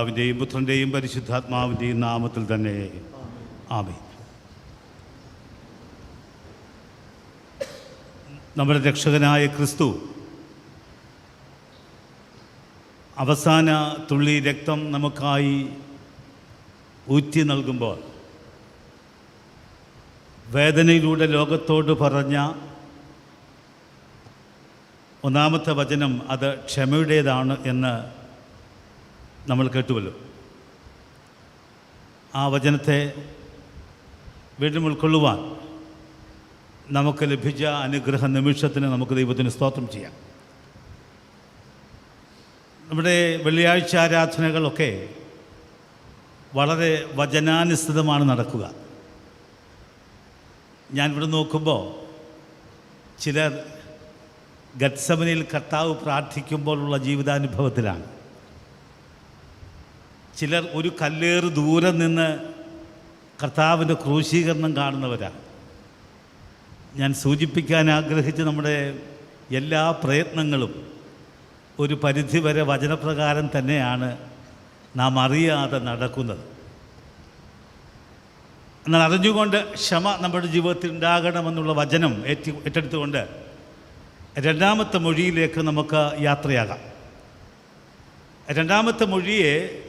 പിതാവിന്റെയും പുത്രന്റെയും പരിശുദ്ധാത്മാവിന്റെയും നാമത്തിൽ തന്നെ. ആമേ നമ്മുടെ രക്ഷകനായ ക്രിസ്തു അവസാന തുള്ളി രക്തം നമുക്കായി ഊറ്റി നൽകുമ്പോൾ വേദനയിലൂടെ ലോകത്തോട് പറഞ്ഞ ഒന്നാമത്തെ വചനം അത് ക്ഷമയുടേതാണ് എന്ന് നമ്മൾ കേട്ടുവല്ലോ. ആ വചനത്തെ വീണ്ടും ഉൾക്കൊള്ളുവാൻ നമുക്ക് ലഭിച്ച അനുഗ്രഹ നിമിഷത്തിന് നമുക്ക് ദൈവത്തിന് സ്തോത്രം ചെയ്യാം. നമ്മുടെ വെള്ളിയാഴ്ച ആരാധനകളൊക്കെ വളരെ വചനാനുസൃതമാണ് നടക്കുക. ഞാൻ ഞാനിവിടെ നോക്കുമ്പോൾ ചിലർ ഗത്സമനിൽ കർത്താവ് പ്രാർത്ഥിക്കുമ്പോഴുള്ള ജീവിതാനുഭവത്തിലാണ്. ചിലർ ഒരു കല്ലേറ് ദൂരം നിന്ന് കർത്താവിന്റെ ക്രൂശീകരണം കാണുന്നവരാണ് ഞാൻ സൂചിപ്പിക്കാൻ ആഗ്രഹിച്ച നമ്മുടെ എല്ലാ പ്രയത്നങ്ങളും ഒരു പരിധിവരെ വചനപ്രകാരം തന്നെയാണ് നാം അറിയാതെ നടക്കുന്നത്. എന്നാൽ അറിഞ്ഞുകൊണ്ട് ക്ഷമ നമ്മുടെ ജീവിതത്തിൽ ഉണ്ടാകണമെന്നുള്ള വചനം ഏറ്റി ഏറ്റെടുത്തുകൊണ്ട് രണ്ടാമത്തെ മൊഴിയിലേക്ക് നമുക്ക് യാത്രയാകാം. രണ്ടാമത്തെ മൊഴിയെ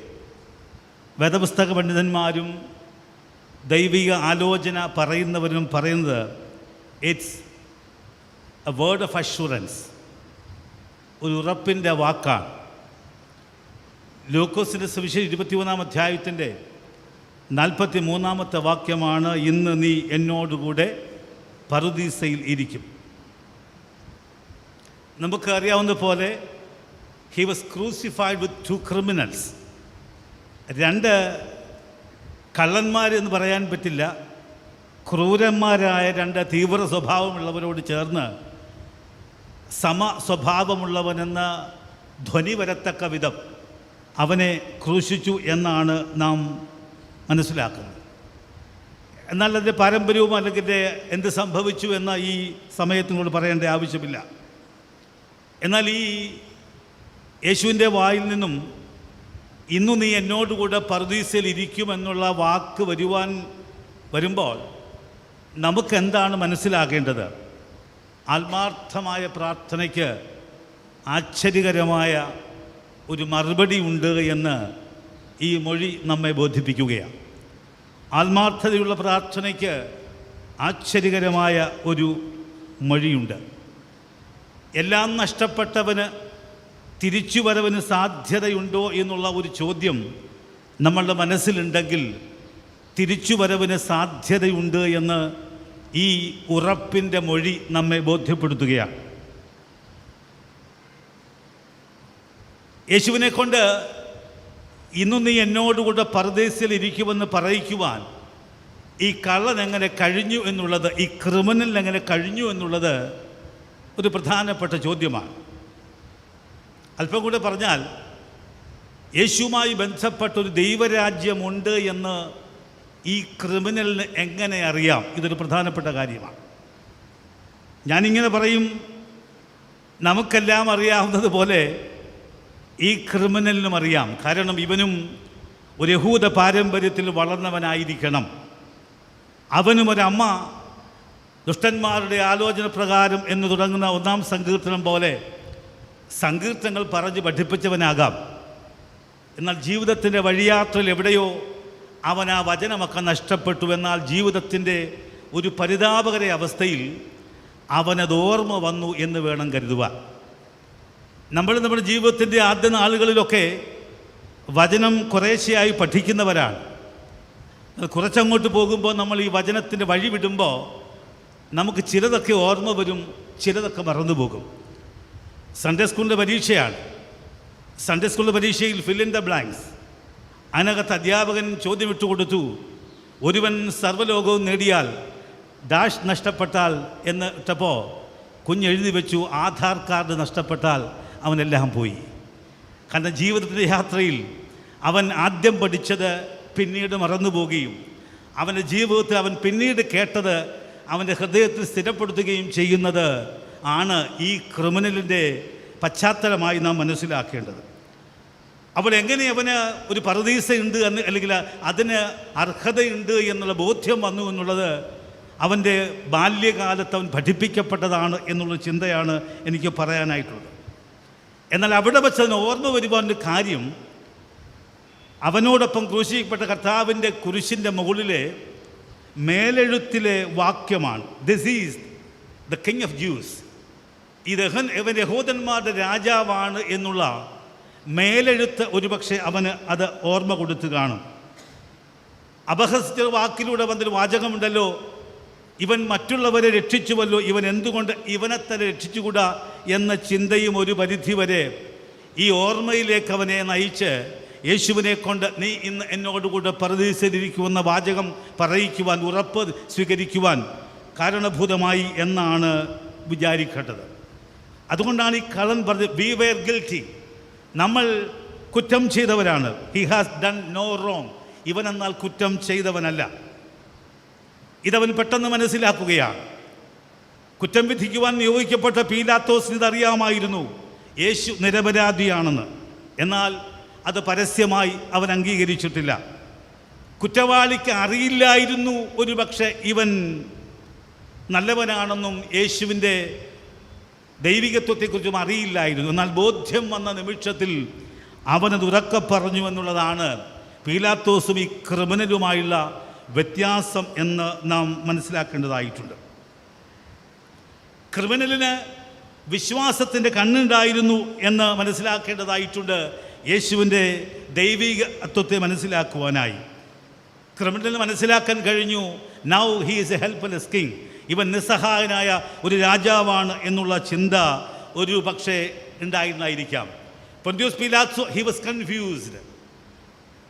വേദപുസ്തക പണ്ഡിതന്മാരും ദൈവിക ആലോചന പറയുന്നവരും പറയുന്നത് it's a word of assurance ഒരു ഉറപ്പിന്റെ വാക്കാണ്. ലൂക്കോസിന്റെ സുവിശേഷം ഇരുപത്തിമൂന്നാം അധ്യായത്തിന്റെ നാൽപ്പത്തി മൂന്നാമത്തെ വാക്യമാണ് ഇന്ന് നീ എന്നോടുകൂടെ പറുദീസയിൽ ഇരിക്കും. നമുക്ക് അറിയാവുന്ന പോലെ he was crucified with two criminals രണ്ട് കള്ളന്മാരെന്ന് പറയാൻ പറ്റില്ല. ക്രൂരന്മാരായ രണ്ട് തീവ്ര സ്വഭാവമുള്ളവരോട് ചേർന്ന് സമ സ്വഭാവമുള്ളവനെന്ന ധ്വനി വരത്തക്ക വിധം അവനെ ക്രൂശിച്ചു എന്നാണ് നാം മനസ്സിലാക്കുന്നത്. എന്നാൽ അതിന്റെ പാരമ്പര്യവും അല്ലെങ്കിൽ എന്ത് സംഭവിച്ചു എന്ന ഈ സമയത്തിനോട് പറയേണ്ട ആവശ്യമില്ല. എന്നാൽ ഈ യേശുവിന്റെ വായിൽ നിന്നും ഇന്നു നീ എന്നോടുകൂടെ പർദീസയിൽ ഇരിക്കുമെന്നുള്ള വാക്ക് വരുവാൻ വരുമ്പോൾ നമുക്കെന്താണ് മനസ്സിലാകേണ്ടത്? ആത്മാർത്ഥമായ പ്രാർത്ഥനയ്ക്ക് ആശ്ചര്യകരമായ ഒരു മറുപടി ഉണ്ട് എന്ന് ഈ മൊഴി നമ്മെ ബോധിപ്പിക്കുകയാണ്. ആത്മാർത്ഥതയുള്ള പ്രാർത്ഥനയ്ക്ക് ആശ്ചര്യകരമായ ഒരു മൊഴിയുണ്ട്. എല്ലാം നഷ്ടപ്പെട്ടവന് തിരിച്ചുവരവിന് സാധ്യതയുണ്ടോ എന്നുള്ള ഒരു ചോദ്യം നമ്മളുടെ മനസ്സിലുണ്ടെങ്കിൽ തിരിച്ചുവരവിന് സാധ്യതയുണ്ട് എന്ന് ഈ ഉറപ്പിന്റെ മൊഴി നമ്മെ ബോധ്യപ്പെടുത്തുകയാണ്. യേശുവിനെ കൊണ്ട് ഇന്ന് നീ എന്നോടുകൂടെ പരദേശയിൽ ഇരിക്കുമെന്ന് പറയിക്കുവാൻ ഈ കള്ളൻ എങ്ങനെ കഴിഞ്ഞു എന്നുള്ളത് ഈ ക്രിമിനൽ എങ്ങനെ കഴിഞ്ഞു എന്നുള്ളത് ഒരു പ്രധാനപ്പെട്ട ചോദ്യമാണ്. അല്പം കൂടെ പറഞ്ഞാൽ യേശുവുമായി ബന്ധപ്പെട്ടൊരു ദൈവരാജ്യമുണ്ട് എന്ന് ഈ ക്രിമിനലിന് എങ്ങനെ അറിയാം? ഇതൊരു പ്രധാനപ്പെട്ട കാര്യമാണ്. ഞാനിങ്ങനെ പറയും നമുക്കെല്ലാം അറിയാവുന്നതുപോലെ ഈ ക്രിമിനലിനും അറിയാം. കാരണം ഇവനും ഒരു യഹൂദ പാരമ്പര്യത്തിൽ വളർന്നവനായിരിക്കണം. അവനും ഒരമ്മ ദുഷ്ടന്മാരുടെ ആലോചന പ്രകാരം എന്ന് തുടങ്ങുന്ന ഒന്നാം സങ്കീർത്തനം പോലെ സങ്കീർത്തനങ്ങൾ പറഞ്ഞ് പഠിപ്പിച്ചവനാകാം. എന്നാൽ ജീവിതത്തിന്റെ വഴിയാത്രയിൽ എവിടെയോ അവൻ ആ വചനമൊക്കെ നഷ്ടപ്പെട്ടു എന്നാൽ ജീവിതത്തിന്റെ ഒരു പരിതാപകര അവസ്ഥയിൽ അവനത് ഓർമ്മ വന്നു എന്ന് വേണം കരുതുക നമ്മൾ നമ്മുടെ ജീവിതത്തിന്റെ ആദ്യ നാളുകളിലൊക്കെ വചനം കുറേശ്ശെയായി പഠിക്കുന്നവരാണ്. കുറച്ചങ്ങോട്ട് പോകുമ്പോൾ നമ്മൾ ഈ വചനത്തിന്റെ വഴി വിടുമ്പോൾ നമുക്ക് ചിലതൊക്കെ ഓർമ്മ വരും ചിലതൊക്കെ മറന്നു പോകും. സൺഡേ സ്കൂളിന്റെ പരീക്ഷയാണ്. സൺഡേ സ്കൂളിന്റെ പരീക്ഷയിൽ ഫിൽ ഇൻ ദ ബ്ലാങ്ക്സ് അതിനകത്ത് അധ്യാപകൻ ചോദ്യം ഇട്ടുകൊടുത്തു ഒരുവൻ സർവലോകവും നേടിയാൽ ഡാഷ് നഷ്ടപ്പെട്ടാൽ എന്ന് ഇട്ടപ്പോൾ കുഞ്ഞെഴുതി വെച്ചു ആധാർ കാർഡ് നഷ്ടപ്പെട്ടാൽ അവനെല്ലാം പോയി. കാരണം ജീവിതത്തിന്റെ യാത്രയിൽ അവൻ ആദ്യം പഠിച്ചത് പിന്നീട് മറന്നു പോവുകയും അവന്റെ ജീവിതത്തിൽ അവൻ പിന്നീട് കേട്ടത് അവന്റെ ഹൃദയത്തിൽ സ്ഥിരപ്പെടുത്തുകയും ചെയ്യുന്നത് ആണ് ഈ ക്രിമിനലിന്റെ പശ്ചാത്തലമായി നാം മനസ്സിലാക്കേണ്ടത്. അപ്പോൾ എങ്ങനെ അവന് ഒരു പരദീസയുണ്ട് എന്ന് അല്ലെങ്കിൽ അതിന് അർഹതയുണ്ട് എന്നുള്ള ബോധ്യം വന്നു എന്നുള്ളത് അവന്റെ ബാല്യകാലത്ത് അവൻ പഠിപ്പിക്കപ്പെട്ടതാണ് എന്നുള്ള ചിന്തയാണ് എനിക്ക് പറയാനായിട്ടുള്ളത്. എന്നാൽ അവിടെ വെച്ച് അതിന് ഓർമ്മ വരുവാന്റെ കാര്യം. അവനോടൊപ്പം ക്രൂശിക്കപ്പെട്ട കർത്താവിന്റെ കുരിശിന്റെ മുകളിലെ മേലെഴുത്തിലെ വാക്യമാണ് this is the king of Jews ഇത് യഹൻ- ഇവൻ യഹൂദന്മാരുടെ രാജാവാണ് എന്നുള്ള മേലെഴുത്ത് ഒരുപക്ഷെ അവന് അത് ഓർമ്മ കൊടുത്തു കാണും. അപഹസിച്ച വാക്കിലൂടെ വന്നൊരു വാചകമുണ്ടല്ലോ ഇവൻ മറ്റുള്ളവരെ രക്ഷിച്ചുവല്ലോ ഇവൻ എന്തുകൊണ്ട് ഇവനെ തന്നെ രക്ഷിച്ചുകൂടാ? എന്ന ചിന്തയും ഒരു പരിധി വരെ ഈ ഓർമ്മയിലേക്ക് അവനെ നയിച്ച് യേശുവിനെ കൊണ്ട് നീ ഇന്ന് എന്നോടുകൂടെ പ്രതിസരിക്കുമെന്ന വാചകം പറയിക്കുവാൻ ഉറപ്പ് സ്വീകരിക്കുവാൻ കാരണഭൂതമായി എന്നാണ് വിചാരിക്കേണ്ടത്. അതുകൊണ്ടാണ് ഈ കള്ളൻ പറഞ്ഞത് വി വെയർ ഗിൽറ്റി നമ്മൾ കുറ്റം ചെയ്തവരാണ്. He has done no wrong ഇവൻ എന്നാൽ കുറ്റം ചെയ്തവനല്ല. ഇതവൻ പെട്ടെന്ന് മനസ്സിലാക്കുകയാണ്. കുറ്റം വിധിക്കുവാൻ നിയോഗിക്കപ്പെട്ട പീലാത്തോസിന് ഇതറിയാമായിരുന്നു. യേശു നിരപരാധിയാണെന്ന്. എന്നാൽ അത് പരസ്യമായി അവൻ അംഗീകരിച്ചിട്ടില്ല. കുറ്റവാളിക്ക് അറിയില്ലായിരുന്നു ഒരു പക്ഷേ ഇവൻ നല്ലവനാണെന്നും യേശുവിന്റെ ദൈവികത്വത്തെക്കുറിച്ചും അറിയില്ലായിരുന്നു. എന്നാൽ ബോധ്യം വന്ന നിമിഷത്തിൽ അവനത് ഉറക്കെ പറഞ്ഞു എന്നുള്ളതാണ് പീലാത്തോസും ഈ ക്രിമിനലുമായുള്ള വ്യത്യാസം എന്ന് നാം മനസ്സിലാക്കേണ്ടതായിട്ടുണ്ട്. ക്രിമിനലിന് വിശ്വാസത്തിന്റെ കണ്ണുണ്ടായിരുന്നു എന്ന് മനസ്സിലാക്കേണ്ടതായിട്ടുണ്ട് യേശുവിന്റെ ദൈവികത്വത്തെ മനസ്സിലാക്കുവാനായി. ക്രിമിനൽ മനസ്സിലാക്കാൻ കഴിഞ്ഞു now he is a helpless king ഇവൻ നിസ്സഹായനായ ഒരു രാജാവാണ് എന്നുള്ള ചിന്ത ഒരു പക്ഷേ ഉണ്ടായിരുന്നായിരിക്കാം. Pontius Pilate he was confused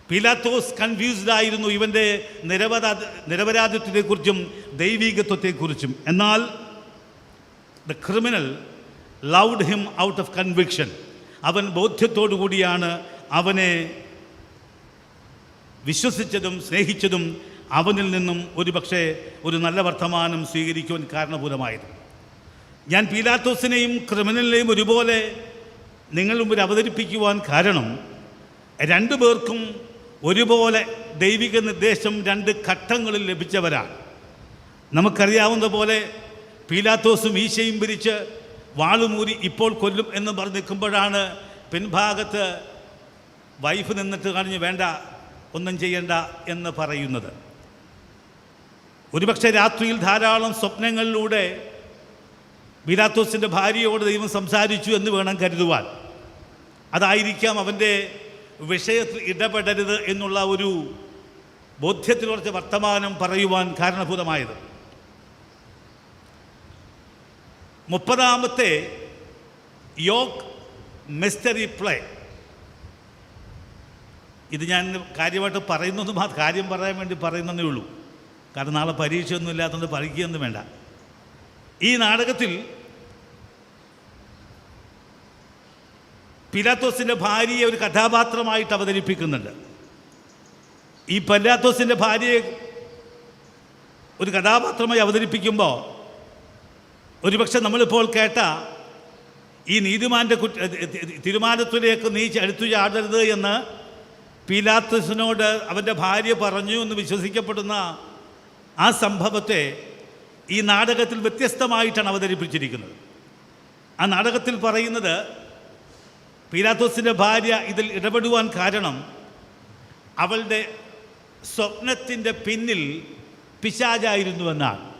Pilate confused ആയിരുന്നു ഇവന്റെ നിരപരാധ നിരപരാധിത്വത്തെക്കുറിച്ചും ദൈവീകത്വത്തെക്കുറിച്ചും. എന്നാൽ the criminal laud him out of conviction അവൻ ബോധ്യത്തോടു കൂടിയാണ് അവനെ വിശ്വസിച്ചതും സ്നേഹിച്ചതും അവനിൽ നിന്നും ഒരുപക്ഷെ ഒരു നല്ല വർത്തമാനം സ്വീകരിക്കുവാൻ കാരണഭൂതമായത്. ഞാൻ പീലാത്തോസിനെയും ക്രിമിനലിനെയും ഒരുപോലെ നിങ്ങളുടെ മുമ്പിൽ അവതരിപ്പിക്കുവാൻ കാരണം രണ്ടു പേർക്കും ഒരുപോലെ ദൈവിക നിർദ്ദേശം രണ്ട് ഘട്ടങ്ങളിൽ ലഭിച്ചവരാണ്. നമുക്കറിയാവുന്ന പോലെ പീലാത്തോസും ഈശയും പിരിച്ച് വാളുമൂരി ഇപ്പോൾ കൊല്ലും എന്ന് പറഞ്ഞ് നിൽക്കുമ്പോഴാണ് പിൻഭാഗത്ത് വൈഫ് നിന്നിട്ട് കാണിഞ്ഞ് വേണ്ട ഒന്നും ചെയ്യണ്ട എന്ന് പറയുന്നത്. ഒരുപക്ഷെ രാത്രിയിൽ ധാരാളം സ്വപ്നങ്ങളിലൂടെ ബിലാത്തോസിന്റെ ഭാര്യയോട് ദൈവം സംസാരിച്ചു എന്ന് വേണം കരുതുവാൻ. അതായിരിക്കാം അവന്റെ വിഷയത്തിൽ ഇടപെടരുത് എന്നുള്ള ഒരു ബോധ്യത്തിൽ കുറച്ച് വർത്തമാനം പറയുവാൻ കാരണഭൂതമായത്. മുപ്പതാമത്തെ യോഗ് മിസ്റ്ററി പ്ലേ. ഇത് ഞാൻ കാര്യമായിട്ട് പറയുന്നത് മാ കാര്യം പറയാൻ വേണ്ടി പറയുന്നതേ ഉള്ളൂ. കാരണം നാളെ പരീക്ഷയൊന്നും ഇല്ലാത്തതുകൊണ്ട് പഠിക്കുകയൊന്നും വേണ്ട. ഈ നാടകത്തിൽ പിലാത്തോസിന്റെ ഭാര്യയെ ഒരു കഥാപാത്രമായിട്ട് അവതരിപ്പിക്കുന്നുണ്ട്. ഈ പല്ലാത്തോസിന്റെ ഭാര്യയെ ഒരു കഥാപാത്രമായി അവതരിപ്പിക്കുമ്പോൾ ഒരുപക്ഷെ നമ്മളിപ്പോൾ കേട്ട ഈ നീതിമാന്റെ കുറ്റ തീരുമാനത്തിലേക്ക് നീ അടുത്തു ചാടരുത് എന്ന് പീലാത്തസിനോട് അവന്റെ ഭാര്യ പറഞ്ഞു എന്ന് വിശ്വസിക്കപ്പെടുന്ന ആ സംഭവത്തെ ഈ നാടകത്തിൽ വ്യത്യസ്തമായിട്ടാണ് അവതരിപ്പിച്ചിരിക്കുന്നത്. ആ നാടകത്തിൽ പറയുന്നത് പീലാത്തോസിന്റെ ഭാര്യ ഇതിൽ ഇടപെടുവാൻ കാരണം അവളുടെ സ്വപ്നത്തിന്റെ പിന്നിൽ പിശാജായിരുന്നുവെന്നാണ്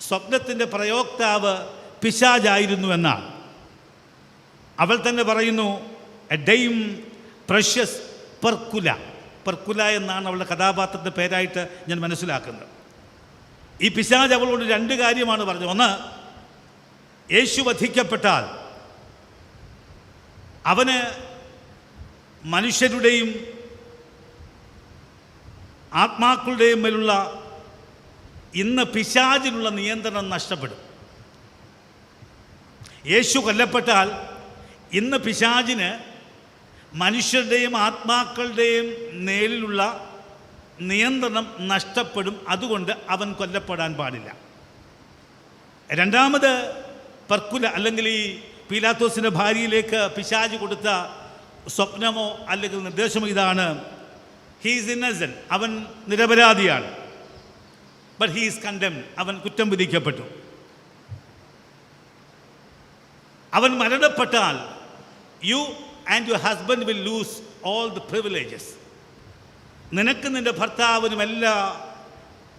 സ്വപ്നത്തിന്റെ പ്രയോക്താവ് പിശാചായിരുന്നുവെന്നാണ് അവൾ തന്നെ പറയുന്നു എ ഡെയിം പ്രഷ്യസ് പെർക്കുല. പെർക്കുല എന്നാണ് അവളുടെ കഥാപാത്രത്തിന്റെ പേരായിട്ട് ഞാൻ മനസ്സിലാക്കുന്നത്. ഈ പിശാജ് അവളോട് രണ്ട് കാര്യമാണ് പറഞ്ഞത്. ഒന്ന് യേശു വധിക്കപ്പെട്ടാൽ അവന് മനുഷ്യരുടെയും ആത്മാക്കളുടെയും മേലുള്ള ഇന്ന് പിശാചിനുള്ള നിയന്ത്രണം നഷ്ടപ്പെടും. യേശു കൊല്ലപ്പെട്ടാൽ ഇന്ന് പിശാചിന് മനുഷ്യരുടെയും ആത്മാക്കളുടെയും നേരിലുള്ള നിയന്ത്രണം നഷ്ടപ്പെടും. അതുകൊണ്ട് അവൻ കൊല്ലപ്പെടാൻ പാടില്ല. രണ്ടാമത് പർക്കുല അല്ലെങ്കിൽ ഈ പീലാത്തോസിന്റെ ഭാര്യയിലേക്ക് പിശാജ് കൊടുത്ത സ്വപ്നമോ അല്ലെങ്കിൽ നിർദ്ദേശമോ ഇതാണ്. ഹീസ് ഇന്നസൻ അവൻ നിരപരാധിയാണ്. ബട്ട് ഹീസ് കണ്ടം അവൻ കുറ്റം വിധിക്കപ്പെട്ടു. അവൻ മരണപ്പെട്ടാൽ you and your husband will lose all the privileges നിനക്ക് നിന്റെ ഭർത്താവിനും എല്ലാ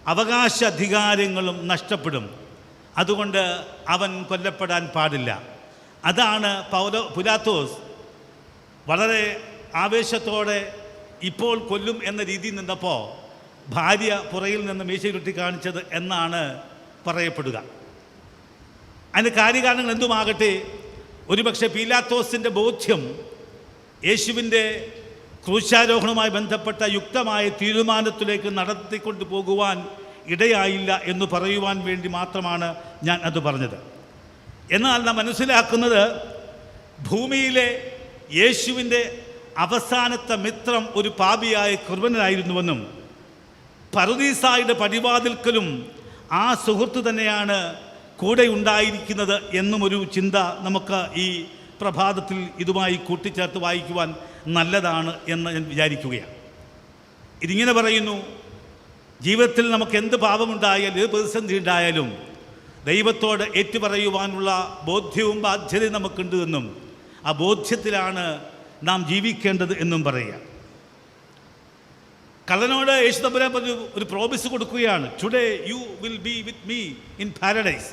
അവകാശ അധികാരങ്ങളും നഷ്ടപ്പെടും. അതുകൊണ്ട് അവൻ കൊല്ലപ്പെടാൻ പാടില്ല. അതാണ് പൗര പുരാത്തോസ് വളരെ ആവേശത്തോടെ ഇപ്പോൾ കൊല്ലും എന്ന രീതിയിൽ നിന്നപ്പോൾ ഭാര്യ പുറയിൽ നിന്ന് മീശയുരുട്ടി കാണിച്ചത് എന്നാണ് പറയപ്പെടുക. അതിന്റെ കാര്യകാരണങ്ങൾ എന്തുമാകട്ടെ? ഒരുപക്ഷെ പീലാത്തോസിന്റെ ബോധ്യം യേശുവിന്റെ ക്രൂശാരോഹണവുമായി ബന്ധപ്പെട്ട യുക്തമായ തീരുമാനത്തിലേക്ക് നടത്തിക്കൊണ്ടു പോകുവാൻ ഇടയായില്ല എന്ന് പറയുവാൻ വേണ്ടി മാത്രമാണ് ഞാൻ അത് പറഞ്ഞത്. എന്നാൽ നാം മനസ്സിലാക്കുന്നത് ഭൂമിയിലെ യേശുവിന്റെ അവസാനത്തെ മിത്രം ഒരു പാപിയായ കുർബനായിരുന്നുവെന്നും പറുദീസായുടെ പടിവാതിൽക്കലും ആ സുഹൃത്ത് തന്നെയാണ് കൂടെ ഉണ്ടായിരിക്കുന്നത് എന്നും ഒരു ചിന്ത നമുക്ക് ഈ പ്രഭാതത്തിൽ ഇതുമായി കൂട്ടിച്ചേർത്ത് വായിക്കുവാൻ നല്ലതാണ് എന്ന് ഞാൻ വിചാരിക്കുകയാണ്. ഇതിങ്ങനെ പറയുന്നു ജീവിതത്തിൽ നമുക്ക് എന്ത് പാപമുണ്ടായാലും ഏത് പ്രതിസന്ധി ഉണ്ടായാലും ദൈവത്തോട് ഏറ്റുപറയുവാനുള്ള ബോധ്യവും ബാധ്യതയും നമുക്കുണ്ട് എന്നും ആ ബോധ്യത്തിലാണ് നാം ജീവിക്കേണ്ടത് എന്നും പറയുക. കള്ളനോട് യേശു തമ്പുരാൻ പറഞ്ഞു ഒരു പ്രോമിസ് കൊടുക്കുകയാണ്. Today you will be with me in paradise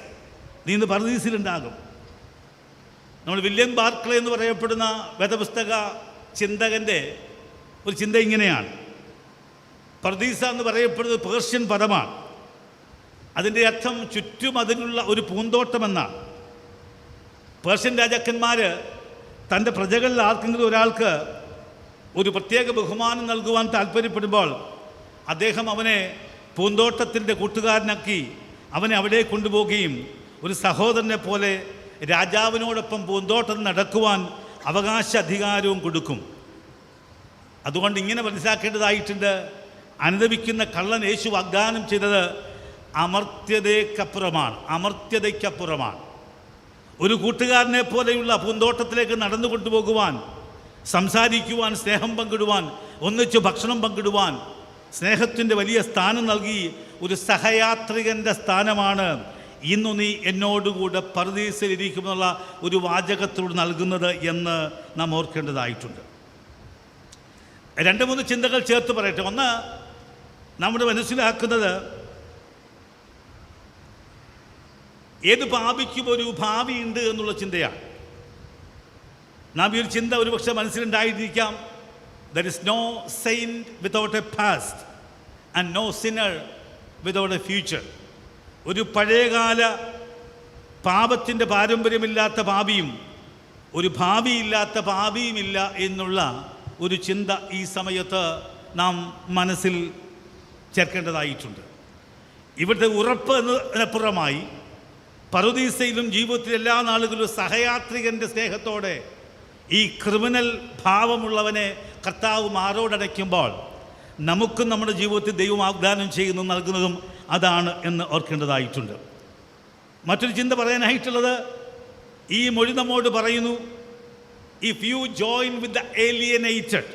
നീ ഇന്ന് പരദീസിലുണ്ടാകും. നമ്മൾ വില്യം ബാർക്ലെ എന്ന് പറയപ്പെടുന്ന വേദപുസ്തക ചിന്തകന്റെ ഒരു ചിന്ത ഇങ്ങനെയാണ്. പർദീസ എന്ന് പറയപ്പെടുന്നത് പേർഷ്യൻ പദമാണ്. അതിന്റെ അർത്ഥം ചുറ്റും അതിനുള്ള ഒരു പൂന്തോട്ടമെന്നാണ്. പേർഷ്യൻ രാജാക്കന്മാർ തന്റെ പ്രജകളിൽ ആർക്കെങ്കിലും ഒരാൾക്ക് ഒരു പ്രത്യേക ബഹുമാനം നൽകുവാൻ താല്പര്യപ്പെടുമ്പോൾ അദ്ദേഹം അവനെ പൂന്തോട്ടത്തിന്റെ കൂട്ടുകാരനാക്കി അവനെ അവിടെ കൊണ്ടുപോവുകയും ഒരു സഹോദരനെ പോലെ രാജാവിനോടൊപ്പം പൂന്തോട്ടം നടക്കുവാൻ അവകാശ അധികാരവും കൊടുക്കും. അതുകൊണ്ട് ഇങ്ങനെ മനസ്സിലാക്കേണ്ടതായിട്ടുണ്ട്. അനുദപിക്കുന്ന കള്ളൻ യേശു വാഗ്ദാനം ചെയ്തത് അമർത്യതയ്ക്കപ്പുറമാണ് അമർത്യതയ്ക്കപ്പുറമാണ്. ഒരു കൂട്ടുകാരനെ പോലെയുള്ള പൂന്തോട്ടത്തിലേക്ക് നടന്നു കൊണ്ടുപോകുവാൻ സംസാരിക്കുവാൻ സ്നേഹം പങ്കിടുവാൻ ഒന്നിച്ച് ഭക്ഷണം പങ്കിടുവാൻ സ്നേഹത്തിന്റെ വലിയ സ്ഥാനം നൽകി ഒരു സഹയാത്രികന്റെ സ്ഥാനമാണ് ഇന്നു നീ എന്നോടുകൂടെ പരദീസയിലിരിക്കുമെന്നുള്ള ഒരു വാചകത്തോട് നൽകുന്നത് എന്ന് നാം ഓർക്കേണ്ടതായിട്ടുണ്ട്. രണ്ട് മൂന്ന് ചിന്തകൾ ചേർത്ത് പറയട്ടെ. ഒന്ന് നമ്മൾ മനസ്സിലാക്കുന്നത് ഏത് പാപിക്കും ഒരു ഭാവിയുണ്ട് എന്നുള്ള ചിന്തയാണ്. നാം ഈ ഒരു ചിന്ത ഒരുപക്ഷെ മനസ്സിലുണ്ടായിരിക്കാം. There is no saint without a past and no sinner without a future ഒരു പഴയകാല പാപത്തിന്റെ പാരമ്പര്യമില്ലാത്ത പാപിയും ഒരു ഭാവിയില്ലാത്ത പാപിയുമില്ല എന്നുള്ള ഒരു ചിന്ത ഈ സമയത്ത് നാം മനസ്സിൽ ചേർക്കേണ്ടതായിട്ടുണ്ട്. ഇവിടുത്തെ ഉറപ്പ് എന്നതിനപ്പുറമായി പറുദീസയിലും ജീവിതത്തിലെ എല്ലാ നാളുകളിലും സഹയാത്രികന്റെ സ്നേഹത്തോടെ ഈ ക്രിമിനൽ ഭാവമുള്ളവനെ കർത്താവ് മാറോടടയ്ക്കുമ്പോൾ നമുക്കും നമ്മുടെ ജീവിതത്തിൽ ദൈവം വാഗ്ദാനം ചെയ്യുന്നു നൽകുന്നതും അതാണ് എന്ന് ഓർക്കേണ്ടതായിട്ടുണ്ട്. മറ്റൊരു ചിന്ത പറയാനായിട്ടുള്ളത് ഈ മൊഴി നമ്മോട് പറയുന്നു if you join with the alienated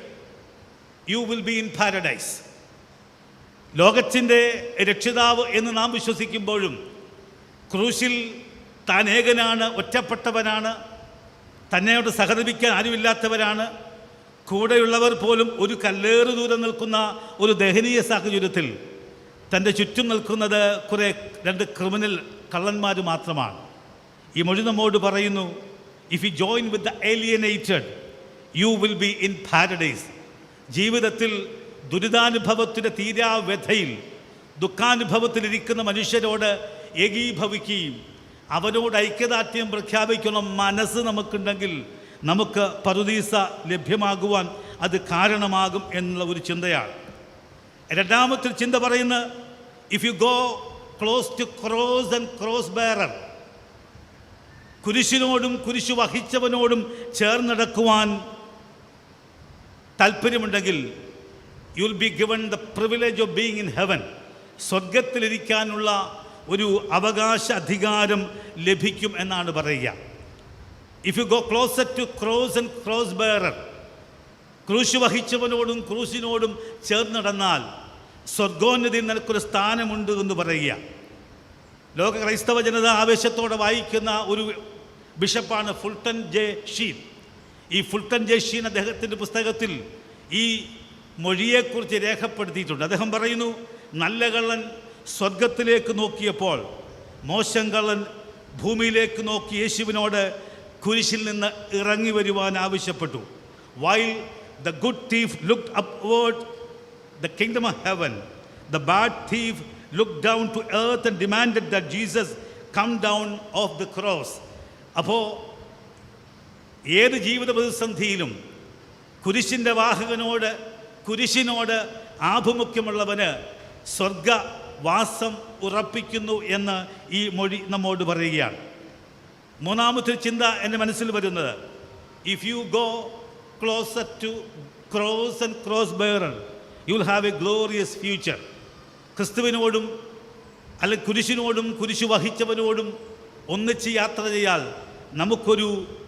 you will be in paradise ലോകത്തിന്റെ രക്ഷിതാവ് എന്ന് നാം വിശ്വസിക്കുമ്പോഴും ക്രൂശിൽ താൻ ഏകനാണ് ഒറ്റപ്പെട്ടവനാണ് തന്നെയോട് സഹതപിക്കാൻ ആരുമില്ലാത്തവരാണ് കൂടെയുള്ളവർ പോലും ഒരു കല്ലേറു ദൂരം നിൽക്കുന്ന ഒരു ദയനീയ സാഹചര്യത്തിൽ തന്റെ ചുറ്റും നിൽക്കുന്നത് കുറേ രണ്ട് ക്രിമിനൽ കള്ളന്മാർ മാത്രമാണ്. ഈ മൊഴി നമ്മോട് പറയുന്നു if you join with the alienated you will be in paradise ജീവിതത്തിൽ ദുരിതാനുഭവത്തിന്റെ തീരാവ്യഥയിൽ ദുഃഖാനുഭവത്തിലിരിക്കുന്ന മനുഷ്യരോട് ഏകീഭവിക്കുകയും അവരോട് ഐക്യദാർഢ്യം പ്രഖ്യാപിക്കുന്ന മനസ്സ് നമുക്കുണ്ടെങ്കിൽ നമുക്ക് പറുദീസ ലഭ്യമാകുവാൻ അത് കാരണമാകും എന്നുള്ള ഒരു ചിന്തയാണ്. രണ്ടാമത്തെ ചിന്ത പറയുന്ന if you go close to cross and cross bearer കുരിശിനോടും കുരിശു വഹിച്ചവനോടും ചേർന്നടക്കുവാൻ താല്പര്യമുണ്ടെങ്കിൽ you will be given the privilege of being in heaven സ്വർഗത്തിലിരിക്കാനുള്ള ഒരു അവകാശ അധികാരം ലഭിക്കും എന്നാണ് പറയുക. If you go closer to cross and cross bearer ക്രൂശ് വഹിച്ചവനോടും ക്രൂശിനോടും ചേർന്ന് നടന്നാൽ സ്വർഗോന്നതിൽ നിനക്കൊരു സ്ഥാനമുണ്ട് എന്ന് പറയുക. ലോക ക്രൈസ്തവ ജനത ആവേശത്തോടെ വായിക്കുന്ന ഒരു ബിഷപ്പാണ് ഫുൾട്ടൻ ജെ ഷീൻ. ഈ ഫുൾട്ടൻ ജെ ഷീൻ അദ്ദേഹത്തിന്റെ പുസ്തകത്തിൽ ഈ മൊഴിയെക്കുറിച്ച് രേഖപ്പെടുത്തിയിട്ടുണ്ട്. അദ്ദേഹം പറയുന്നു നല്ല കള്ളൻ സ്വർഗത്തിലേക്ക് നോക്കിയപ്പോൾ മോശം കള്ളൻ ഭൂമിയിലേക്ക് നോക്കി യേശുവിനോട് കുരിശിൽ നിന്ന് ഇറങ്ങി വരുവാൻ ആവശ്യപ്പെട്ടു. While the good thief look upward the kingdom of heaven. The bad thief looked down to earth and demanded that Jesus come down off the cross. അപ്പോൾ ഏത് ജീവിത പ്രതിസന്ധിയിലും കുരിശിന്റെ വാഹകനോട് കുരിശിനോട് ആഭിമുഖ്യമുള്ളവന് സ്വർഗവാസം ഉറപ്പിക്കുന്നു എന്ന് ഈ മൊഴി നമ്മോട് പറയുകയാണ് മൂന്നാമത്തെ ചിന്ത എന്റെ മനസ്സിൽ വരുന്നത് if you go closer to cross and cross bearer you will have a glorious future ക്രിസ്തുവിനോടും അല്ലെങ്കിൽ കുരിശിനോടും കുരിശു വഹിച്ചവനോടും ഒന്നിച്ച് യാത്ര ചെയ്യാൽ നമുക്കൊരു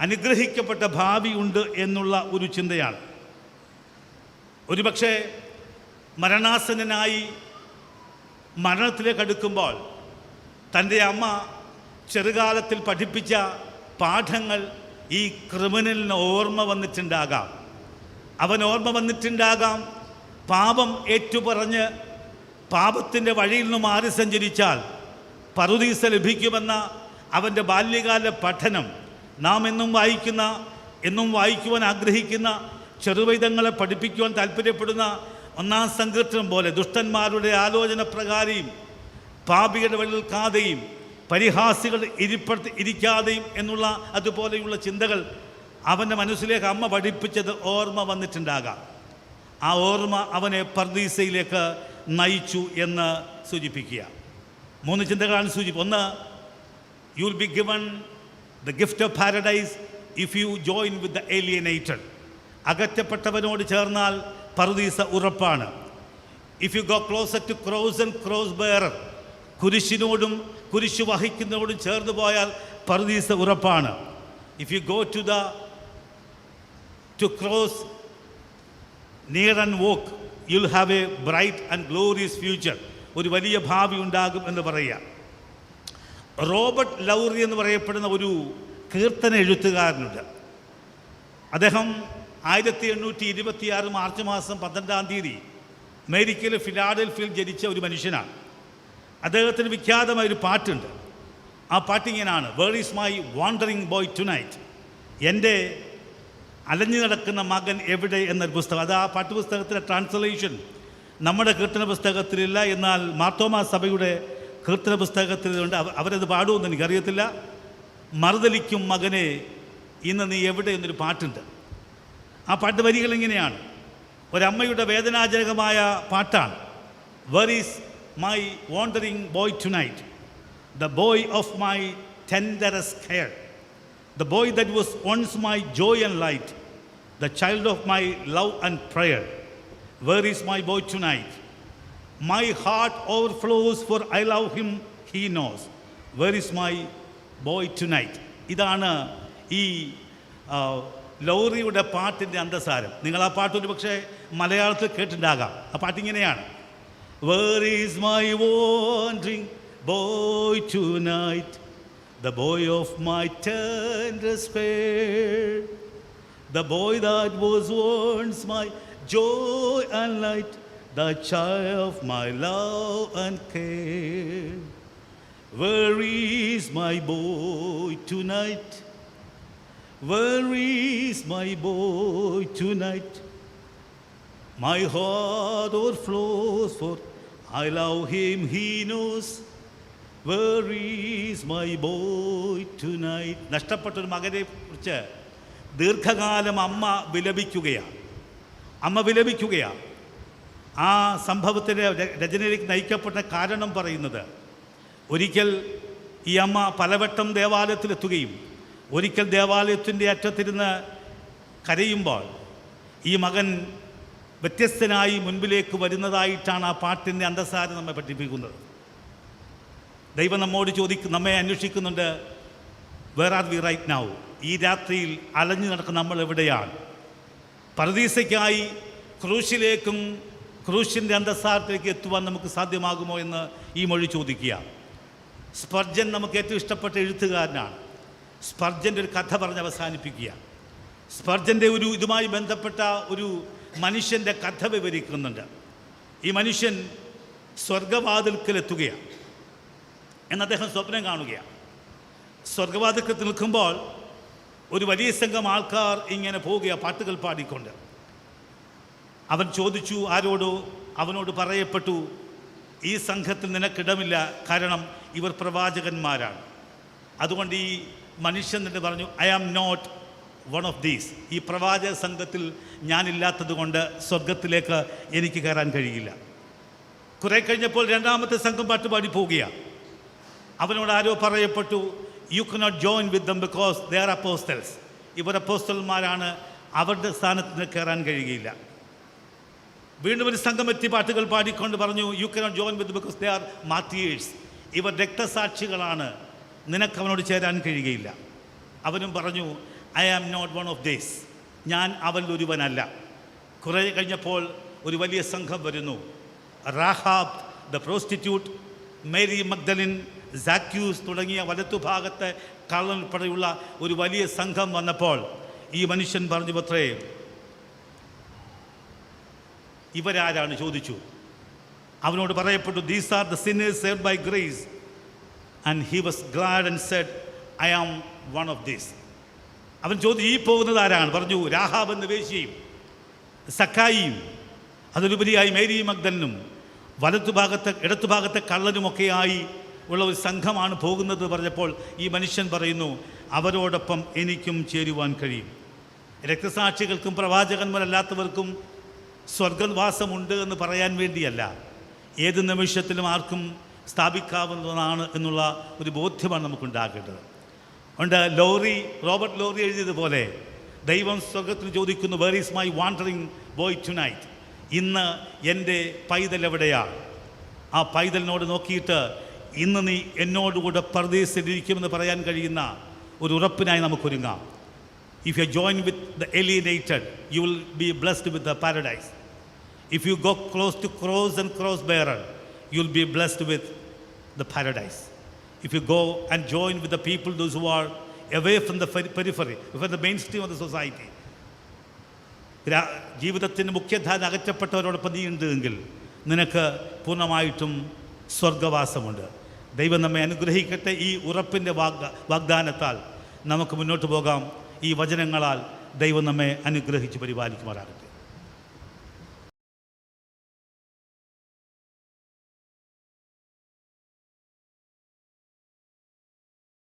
അനുഗ്രഹിക്കപ്പെട്ട ഭാവിയുണ്ട് എന്നുള്ള ഒരു ചിന്തയാണ്. ഒരുപക്ഷെ മരണാസനായി മരണത്തിലേക്ക് അടുക്കുമ്പോൾ തന്റെ അമ്മ ചെറുകാലത്തിൽ പഠിപ്പിച്ച പാഠങ്ങൾ ഈ ക്രിമിനലിന് ഓർമ്മ വന്നിട്ടുണ്ടാകാം. അവൻ ഓർമ്മ വന്നിട്ടുണ്ടാകാം. പാപം ഏറ്റുപറഞ്ഞ് പാപത്തിന്റെ വഴിയിൽ നിന്ന് മാറി സഞ്ചരിച്ചാൽ പറുദീസ ലഭിക്കുമെന്ന അവന്റെ ബാല്യകാല പഠനം നാം എന്നും വായിക്കുന്ന എന്നും വായിക്കുവാൻ ആഗ്രഹിക്കുന്ന ചെറുവൈദങ്ങളെ പഠിപ്പിക്കുവാൻ താല്പര്യപ്പെടുന്ന ഒന്നാം സങ്കീർത്തനം പോലെ ദുഷ്ടന്മാരുടെ ആലോചന പ്രകാരയും പാപികളുടെ വഴി നിൽക്കാതെയും പരിഹാസികൾ ഇരിപ്പടുത്ത് ഇരിക്കാതെയും എന്നുള്ള അതുപോലെയുള്ള ചിന്തകൾ അവന്റെ മനസ്സിലേക്ക് അമ്മ പഠിപ്പിച്ചത് ഓർമ്മ വന്നിട്ടുണ്ടാകാം. ആ ഓർമ്മ അവനെ പർദീസയിലേക്ക് നയിച്ചു എന്ന് സൂചിപ്പിക്കുക. മൂന്ന് ചിന്തകളാണ് സൂചിപ്പ് ഒന്ന് you will be given the gift of paradise if you join with the alienated അകറ്റപ്പെട്ടവനോട് ചേർന്നാൽ പർദീസ ഉറപ്പാണ്. If you go close to cross and cross bearer കുരിശിനോടും കുരിശ് വഹിക്കുന്നതോടും ചേർന്ന് പോയാൽ പർദീസ ഉറപ്പാണ്. If you go to the to cross near and walk, you'll have a bright and glorious future. ഒരു വലിയ ഭാവി ഉണ്ടാകും എന്ന് പറയുക. റോബർട്ട് ലൗറി എന്ന് പറയപ്പെടുന്ന ഒരു കീർത്തന എഴുത്തുകാരനുണ്ട്. അദ്ദേഹം ആയിരത്തി എണ്ണൂറ്റി ഇരുപത്തിയാറ് മാർച്ച് മാസം പന്ത്രണ്ടാം തീയതി അമേരിക്കയിലെ ഫിലാഡൽഫിയിൽ ജനിച്ച ഒരു മനുഷ്യനാണ്. അദ്ദേഹത്തിന് വിഖ്യാതമായ ഒരു പാട്ടുണ്ട്. ആ പാട്ടിങ്ങനാണ് where is my wandering boy tonight എന്റെ അലഞ്ഞു നടക്കുന്ന മകൻ എവിടെ എന്നൊരു പുസ്തകം. അത് ആ പാഠ്യപുസ്തകത്തിലെ ട്രാൻസ്ലേഷൻ നമ്മുടെ കീർത്തന പുസ്തകത്തിലില്ല എന്നാൽ മാർത്തോമാ സഭയുടെ കീർത്തന പുസ്തകത്തിലുണ്ട്. അവ- അവരത് പാടുമെന്ന് എനിക്കറിയത്തില്ല. മറുതലിക്കും മകനെ ഇന്ന് നീ എവിടെ? എന്നൊരു പാട്ടുണ്ട്. ആ പാട്ട് വരികൾ ഇങ്ങനെയാണ് ഒരമ്മയുടെ വേദനാജനകമായ പാട്ടാണ്. Where is my wandering boy tonight the boy of my tenderest care the boy that was once my joy and light, the child of my love and prayer. Where is my boy tonight? My heart overflows, for I love him, he knows. Where is my boy tonight? ഇതാണ് ഈ ലൗറിയുടെ പാട്ടിന്റെ അന്തസാരം നിങ്ങൾ ആ പാട്ട് ഒരു പക്ഷേ മലയാളത്തിൽ കേട്ടിട്ടുണ്ടാകാം ആ പാട്ട് ഇങ്ങനെയാണ് Where is my wandering boy tonight? The boy of my tender spirit, the boy that was once my joy and light, the child of my love and care. Where is my boy tonight? Where is my boy tonight? My heart overflows, for I love him, he knows. Where is my boy tonight? നഷ്ടപ്പെട്ട ഒരു മകനെ കുറിച്ച് ദീർഘകാലം അമ്മ വിലപിക്കുകയാണ്. അമ്മ വിലപിക്കുകയാണ്. ആ സംഭവത്തിന്റെ ര- രചനയിലേക്ക് നയിക്കപ്പെട്ട കാരണം പറയുന്നത് ഒരിക്കൽ ഈ അമ്മ പലവട്ടം ദേവാലയത്തിലെത്തുകയും ഒരിക്കൽ ദേവാലയത്തിന്റെ അറ്റത്തിരുന്ന് കരയുമ്പോൾ ഈ മകൻ വ്യത്യസ്തനായി മുൻപിലേക്ക് വരുന്നതായിട്ടാണ് ആ പാട്ടിന്റെ അന്തസാരം നമ്മെ പഠിപ്പിക്കുന്നത്. ദൈവം നമ്മോട് ചോദിക്കും നമ്മെ അന്വേഷിക്കുന്നുണ്ട് where are we right now ഈ രാത്രിയിൽ അലഞ്ഞു നടക്കുന്ന നമ്മൾ എവിടെയാണ്? പരദീസയ്ക്കായി ക്രൂശിലേക്കും ക്രൂശിന്റെ അന്തസ്ഥാനത്തേക്ക് എത്തുവാൻ നമുക്ക് സാധ്യമാകുമോ എന്ന് ഈ മൊഴി ചോദിക്കുക. സ്പർജൻ നമുക്ക് ഏറ്റവും ഇഷ്ടപ്പെട്ട എഴുത്തുകാരനാണ്. സ്പർജന്റെ ഒരു കഥ പറഞ്ഞ് അവസാനിപ്പിക്കുക. സ്പർജന്റെ ഒരു ഇതുമായി ബന്ധപ്പെട്ട ഒരു മനുഷ്യന്റെ കഥ വിവരിക്കുന്നുണ്ട്. ഈ മനുഷ്യൻ സ്വർഗവാതിൽക്കലെത്തുകയാണ്. എന്ന് അദ്ദേഹം സ്വപ്നം കാണുകയാണ്. സ്വർഗവാതിൽക്കൽ നിൽക്കുമ്പോൾ ഒരു വലിയ സംഘം ആൾക്കാർ ഇങ്ങനെ പോവുകയാണ് പാട്ടുകൾ പാടിക്കൊണ്ട്. അവൻ ചോദിച്ചു ആരോടോ? അവനോട് പറയപ്പെട്ടു ഈ സംഘത്തിൽ നിനക്കിടമില്ല കാരണം ഇവർ പ്രവാചകന്മാരാണ്. അതുകൊണ്ട് ഈ മനുഷ്യൻ തന്നെ പറഞ്ഞു I am not one of these. ഈ പ്രവാചക സംഘത്തിൽ ഞാനില്ലാത്തത് കൊണ്ട് സ്വർഗത്തിലേക്ക് എനിക്ക് കയറാൻ കഴിയില്ല. കുറെ കഴിഞ്ഞപ്പോൾ രണ്ടാമത്തെ സംഘം പാട്ടുപാടി പോവുകയാണ് അവനോട് ആരോ പറയപ്പെട്ടു you cannot join with them because they are apostles ഇവർ അപ്പോസ്റ്റൽമാരാണ് അവരുടെ സ്ഥാനത്തിന് കയറാൻ കഴിയുകയില്ല. വീണ്ടും ഒരു സംഘം എത്തി പാട്ടുകൾ പാടിക്കൊണ്ട് പറഞ്ഞു you cannot join with because they are martyrs ഇവർ രക്തസാക്ഷികളാണ്. നിനക്ക് അവനോട് ചേരാൻ കഴിയുകയില്ല. അവനും പറഞ്ഞു I am not one of these ഞാൻ അവരിൽ ഒരുവനല്ല. കുറേ കഴിഞ്ഞപ്പോൾ ഒരു വലിയ സംഘം വരുന്നു. Rahab the prostitute Mary Magdalene Zacchaeus തുടങ്ങിയ വലത്തുഭാഗത്തെ കള്ളൻ ഉൾപ്പെടെയുള്ള ഒരു വലിയ സംഘം വന്നപ്പോൾ ഈ മനുഷ്യൻ പറഞ്ഞു പത്രേ ഇവരാരാണ്? ചോദിച്ചു. അവനോട് പറയപ്പെട്ടു these are the sinners save by grace and he was glad and said I am one of these അവൻ ചോദിച്ചു ഈ പോകുന്നത് ആരാണ്? പറഞ്ഞു രാഹാബ് എന്ന വേശിയും സക്കായിയും അതിലുപരിയായി മേരി മഗ്ദലിനും വലത്തുഭാഗത്തെ ഇടത്തുഭാഗത്തെ കള്ളനുമൊക്കെയായി ഉള്ള ഒരു സംഘമാണ് പോകുന്നത് പറഞ്ഞപ്പോൾ ഈ മനുഷ്യൻ പറയുന്നു അവരോടൊപ്പം എനിക്കും ചേരുവാൻ കഴിയും. രക്തസാക്ഷികൾക്കും പ്രവാചകന്മാരല്ലാത്തവർക്കും സ്വർഗവാസമുണ്ട് എന്ന് പറയാൻ വേണ്ടിയല്ല. ഏത് നിമിഷത്തിലും ആർക്കും സ്ഥാപിക്കാവുന്നതാണ് എന്നുള്ള ഒരു ബോധ്യമാണ് നമുക്കുണ്ടാകേണ്ടത്. ഉണ്ട് ലോറി റോബർട്ട് ലോറി എഴുതിയതുപോലെ ദൈവം സ്വർഗത്തിന് ചോദിക്കുന്നു where is my wandering boy tonight ഇന്ന് എന്റെ പൈതൽ എവിടെയാണ് ആ പൈതലിനോട് നോക്കിയിട്ട് ഇന്ന് നീ എന്നോടുകൂടെ പർദേശത്തിലിരിക്കുമെന്ന് പറയാൻ കഴിയുന്ന ഒരു ഉറപ്പിനായി നമുക്കൊരുങ്ങാം. If you join with the alienated you will be blessed with the paradise if you go close to cross and cross bearer you will be blessed with the paradise if you go and join with the people those who are away from the periphery periphery, from the stream the society, ഗ്രാ- ജീവിതത്തിന്റെ മുഖ്യധാര അകറ്റപ്പെട്ടവരോടൊപ്പം നീ ഉണ്ട് എങ്കിൽ നിനക്ക് പൂർണമായിട്ടും സ്വർഗവാസമുണ്ട് ദൈവം നമ്മെ അനുഗ്രഹിക്കട്ടെ ഈ ഉറപ്പിന്റെ വാഗ്ദ വാഗ്ദാനത്താൽ നമുക്ക് മുന്നോട്ട് പോകാം. ഈ വചനങ്ങളാൽ ദൈവം നമ്മെ അനുഗ്രഹിച്ച് പരിപാലിക്കുമാറാകട്ടെ.